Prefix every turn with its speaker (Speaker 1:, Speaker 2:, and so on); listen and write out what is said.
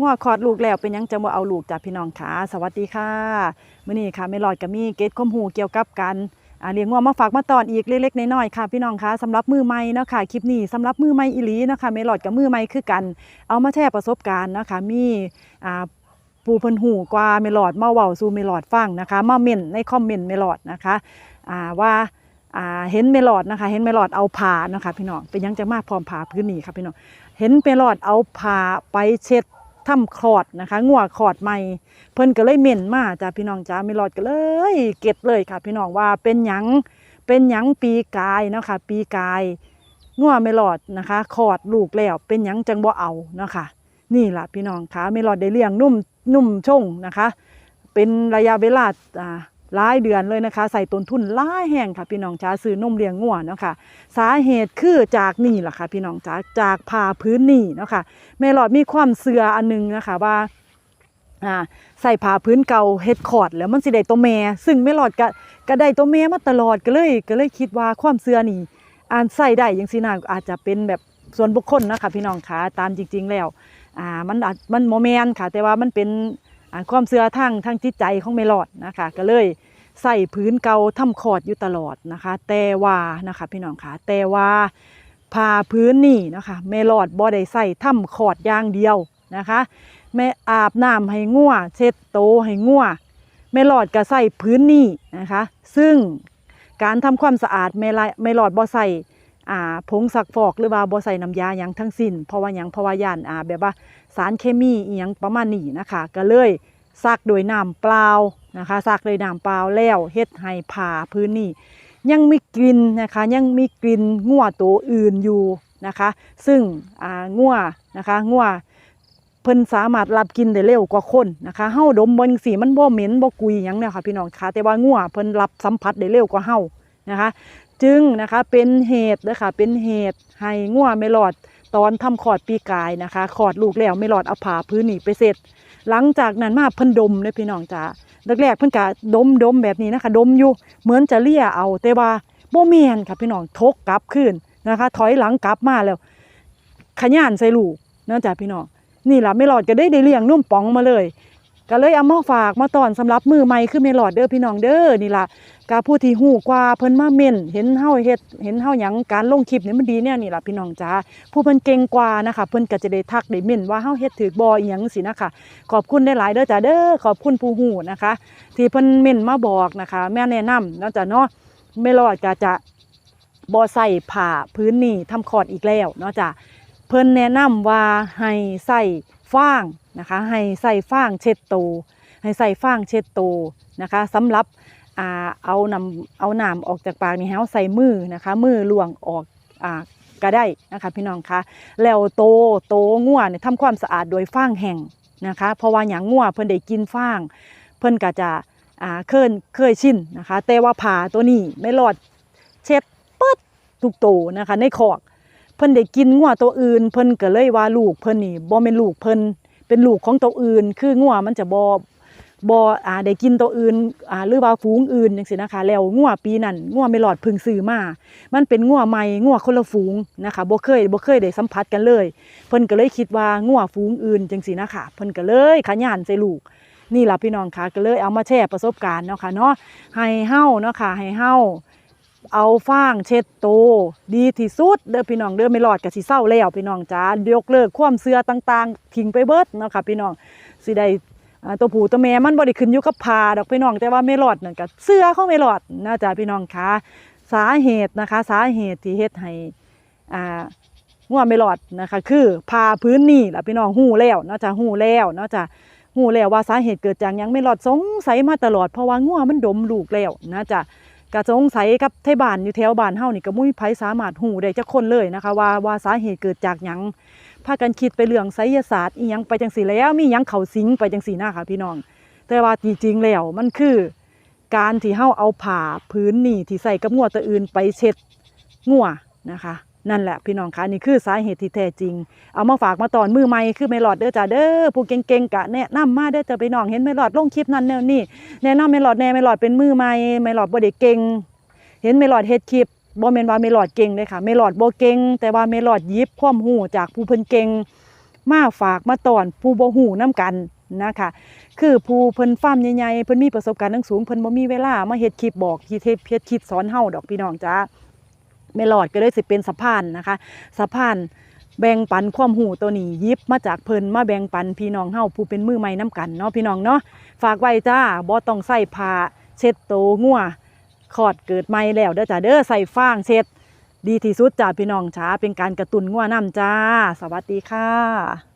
Speaker 1: งัวคลอดลูกแล้วเป็นยังจะมาเอาลูกจากพี่น้องขาสวัสดีค่ะมื้อนี้ค่ะแม่ลอดก็มีเกตข้อมหูเกี่ยวกับการอ่าเลี้ยงงัวมาฝากมาตอนอีกเล็กๆน้อยๆค่ะ พี่น้องคะสำหรับมือใหม่นะคะคลิปนี้สำหรับมือใหม่อีลีนะคะแม่ลอดกับมือใหม่คือกัน เอามาแชร์ประสบการณ์นะคะมี่ปูเพิ่นหูกว่าเมลอดมาเว้าสู่เมลอดฟังนะคะมาเม่นในคอมเมนต์เมลอดนะคะว่าเห็นเมลอดนะคะ เห็นเมลอดเอาผ้านะคะพี่น้องเป็นยังจะมาพร้อมผ้าพื้นนี้ค่ะพี่น้องเห็นเมลอดเอาผ้าไปเช็ด ทำคลอดนะคะงัวคลอดใหม่ เพิ่นก็เลยเม่นมาจ้าพี่น้องจ้าเมลอดก็เลย เก็บเลยค่ะ พี่น้องว่าเป็นหยังเป็นหยังปีกายเนาะค่ะปีกายงัวเมลอดนะคะคลอดลูกแล้วเป็นหยังจังบ่เอาเนาะค่ะนี่แหละพี่น้องคะเมลอดได้เลี้ยงนุ่มนุ่มชงนะคะ เป็นระยะเวลาอ่า หลายเดือนเลยนะคะ ใส่ต้นทุนหลายแห่งค่ะ พี่น้องจ้าซื้อนมเลี้ยงงัวเนาะค่ะ สาเหตุคือจากนี่แหละค่ะ พี่น้องจ้าจากผ่าพื้นนี่เนาะค่ะเมลอดมีความเสื่ออันหนึงนะคะว่าใส่ผ้าพื้นเก่าเฮ็ดคอร์ดแล้วมันสิได้ตัวแม่ซึ่งเมลอดก็ก็ได้ตัวแม่มาตลอดก็เลยก็เลยคิดว่าความเสื่อนี่อ่านใส่ได้ยังสินะอาจจะเป็นแบบส่วนบุคคลนะคะพี่น้องคะตามจริง ๆ แล้วอ่ามันมันโมเมนค่ะ แต่ว่ามันเป็น ความเสื่อทางทางจิตใจของเมลอดนะคะ ก็เลยใส่พื้นเก่าทำคอร์ดอยู่ตลอดนะคะ แต่ว่านะคะพี่น้องคะแต่ว่าผ้าพื้นนี่นะคะเมลอดบ่ได้ใส่ทำคอร์ดอย่างเดียวนะคะแม่อาบน้ำให้งัวเช็ดโตให้งัวเมลอดก็ใส่พื้นนี่นะคะ ซึ่งการทำความสะอาดเมลเมลอดบ่ใส่ อ่าผงซักฟอกหรือว่าบ่ใส่น้ำยาหยังทั้งสิ้น เพราะว่าหยังเพราะว่าย่านอ่าแบบว่าสารเคมีอีหยังประมาณนี้นะคะ ก็เลยซักโดยน้ำเปล่านะคะซักโดยน้ำเปล่าแล้วเฮ็ดให้ผ่าพื้นนี่ยังมีกลิ่นนะคะยังมีกลิ่นงัวตัวอื่นอยู่นะคะ ซึ่งอ่างัวนะคะงัวเพิ่นสามารถรับกินได้เร็วกว่าคนนะคะเฮาดมบิ่งสิมันบ่เหม็นบ่กุยหยังเนี่ยค่ะพี่น้องคะแต่ว่างัวเพิ่นรับสัมผัสได้เร็วกว่าเฮานะคะ จึงนะคะเป็นเหตุนะคะเป็นเหตุให้งัวไม่หลอดตอนทำขอดปีกายนะคะขอดลูกแล้วไม่หลอดเอาผ่าพื้นหนีไปเสร็จ หลังจากนั้นมาเพิ่นดมเลยพี่น้องจ้าแรกๆเพิ่นกะดมดมแบบนี้นะคะ ดมอยู่เหมือนจะเลี่ยเอาแต่ว่าโบเมนค่ะพี่น้องทกกลับขึ้นนะคะ ถอยหลังกลับมาแล้ว ขย่านใส่ลูกเนะจ้าพี่น้องนี่แหละไม่หลอดก็ได้ได้เลี้ยงนุ่มป๋องมาเลย ก็เลยเอามาฝากมาตอนสำหรับมือใหม่คือไม่หลอดเด้อพี่น้องเด้อนี่ล่ะกาผู้ที่หูกว่าเพิ่นมาเม่นเห็นเฮาเฮ็ดเห็นเฮาหยังการลงคลิปนี่มันดีเนี่ยนี่ล่ะพี่น้องจ้าผู้เพิ่นเก่งกว่านะคะเพิ่นก็จะได้ทักได้เม่นว่าเฮาเฮ็ดถูกบ่อีหยังสินะคะขอบคุณได้หลายเด้อจ้าเด้อขอบคุณผู้หูนะคะ ที่เพิ่นเม่นมาบอกนะคะ แม่แนะนำเนาะจ้ะเนาะไม่รอดก็จะบ่ใส่ผ้าพื้นนี่ทำคอดอีกแล้วเนาะจ้ะเพิ่นแนะนำว่าให้ใส่ ฟางนะคะ ให้ใส่ฟางเช็ดตูให้ใส่ฟางเช็ดตูนะคะสำหรับอเอานำเอาน้ำออกจากปากนี่ให้เราใส่มือนะคะมือล่วงออกอ่าก็ได้นะคะพี่น้องคะแล้วโตโตงัวเนี่ยทำความสะอาดโดยฟางแห้งนะคะ เพราะว่าอย่างงัวเพิ่นได้กินฟาง เพิ่นก็จะอ่าเคยเคยชินนะคะ แต่ว่าผ่าตัวนี้ไม่รอดเช็ดปึ๊ดทุกโตนะคะในคอก พิ่นได้กินงัวตัวอื่น เพิ่นก็เลยว่าลูกเพิ่นนี่บ่แม่นลูกเพิ่นเป็นลูกของตัวอื่น คืองัวมันจะบ่บ่อ่าได้กินตัวอื่นอ่าหรือว่าฝูงอื่นจังซี่นะคะ แล้วงัวปีนั้นงัวไม่หลอดพึ่งซื้อมา มันเป็นงัวใหม่งัวคนละฝูงนะคะบ่เคยบ่เคยได้สัมผัสกันเลย เพิ่นก็เลยคิดว่างัวฝูงอื่นจังซี่นะคะเพิ่นก็เลยขยันใส่ลูกนี่ล่ะพี่น้องค่ะก็เลยเอามาแชร์ประสบการณ์เนาะค่ะเนาะให้เฮาเนาะค่ะให้เฮา เอาฟางเช็ดโตดีที่สุดเด้อพี่น้องเด้อไม่รอดกับสิเศร้าแล้วพี่น้องจ้ายกเลิกความเสื่อต่างๆทิ้งไปเบิดเนาะค่ะพี่น้องสิได้ตัวผู้ตัวแม่มันบ่ได้ขึ้นอยู่กับพาดอกพี่น้องแต่ว่าไม่รอดนั่นก็เสื้อของไม่รอดนะจ๊ะพี่น้องคะสาเหตุนะคะ สาเหตุที่เฮ็ดให้อ่างัวไม่รอดนะคะ คือพาพื้นนี่ล่ะพี่น้องหูแล้วเนาะจ้ะหูแล้วเนาะจ้ะหูแล้วว่าสาเหตุเกิดจากยังไม่รอดสงสัยมาตลอดเพราะว่างัวงมันดมลูกแล้วนะจ๊ะ ก็สงสัยกับไทบ้านอยู่แถวบ้านเฮานี่ก็มุ้ยไผสามารถหูได้จักคนเลยนะคะ ว่าว่าสาเหตุเกิดจากหยังพากันคิดไปเรื่องไสยศาสตร์อีหยังไปจังสีแล้วมีหยังเข่าสิงไปจังสีหน้าค่ะพี่น้อง แต่ว่าจริงๆแล้วมันคือ การที่เฮาเอาผ้าพื้นนี่ที่ใส่กับงัวตัวอื่นไปเช็ดงัวนะคะ นั่นแหละพี่น้องคะนี่คือสาเหตุที่แท้จริง เอามาฝากมาตอนมือใหม่คือไม่หลอดเด้อจ้าเด้อผู้เก่งๆกะแนะนำมาเด้อจ้าพี่น้องเห็นไม่หลอดลงคลิปนั้นแนวนี้แนะนำไม่หลอดแน่ไม่หลอดเป็นมือใหม่ไม่หลอดบ่ได้เก่งเห็นไม่หลอดเฮ็ดคลิปบ่แม่นว่าไม่หลอดเก่งเลยค่ะไม่หลอดบ่เก่งแต่ว่าไม่หลอดยิบความรู้จากผู้เพิ่นเก่งมาฝากมาตอนผู้บ่ฮู้นํกันนะคะคือผู้เพิ่นฟ้ามใหญ่ๆเพิ่นมีประสบการณ์ทั้งสูงเพิ่นบ่มีเวลามาเฮ็ดคลิปบอกที่เฮ็ดเฮ็ดคลิปสอนเฮาดอกพี่น้องจ้า ไม่หลอดก็เลยสิเป็นสะพานนะคะสะพานแบ่งปันความหูตัวนี้ยิบมาจากเพิ่นมาแบ่งปันพี่น้องเฮาผู้เป็นมือใหม่น้ากันเนาะพี่น้องเนาะฝากไว้จ้าบ่ต้องใส่ผ้าเช็ดโตวงัวคลอดเกิดใหม่แล้วเด้อจ้าเด้อใส่ฟางเช็ด ดีที่สุดจ้าพี่น้องจ้าเป็นการกระตุ้นงัวน้ำจ้า สวัสดีค่ะ